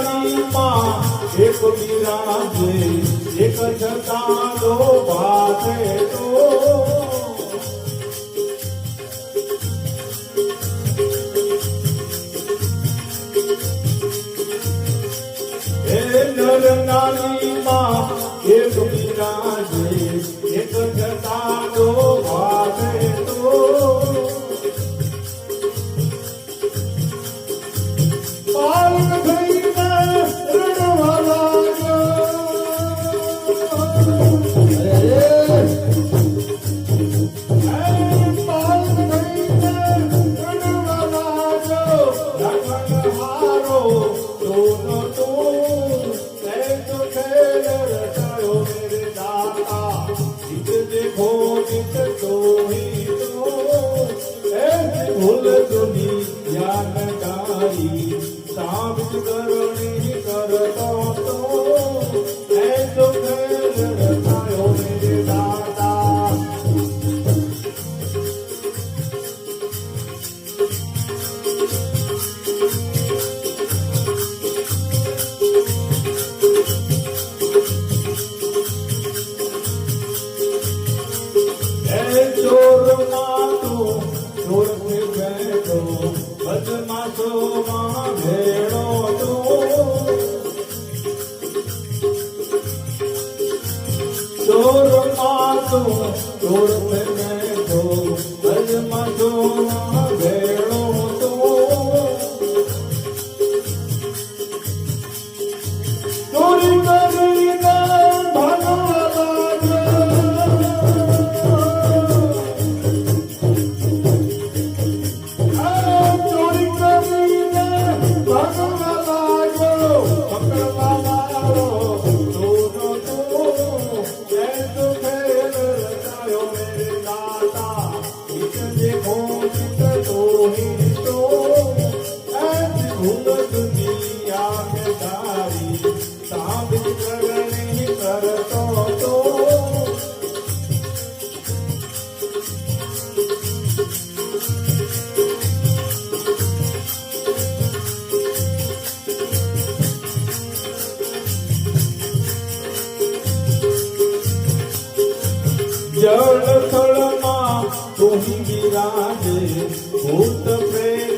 શરીરમાં એક બિરાજે એક જતા લો ભાષે તો નાની માં એક બીરા মহাবিচরণী the one, go. જળ થળમાં તું વિરાજે ભૂત પ્રેમ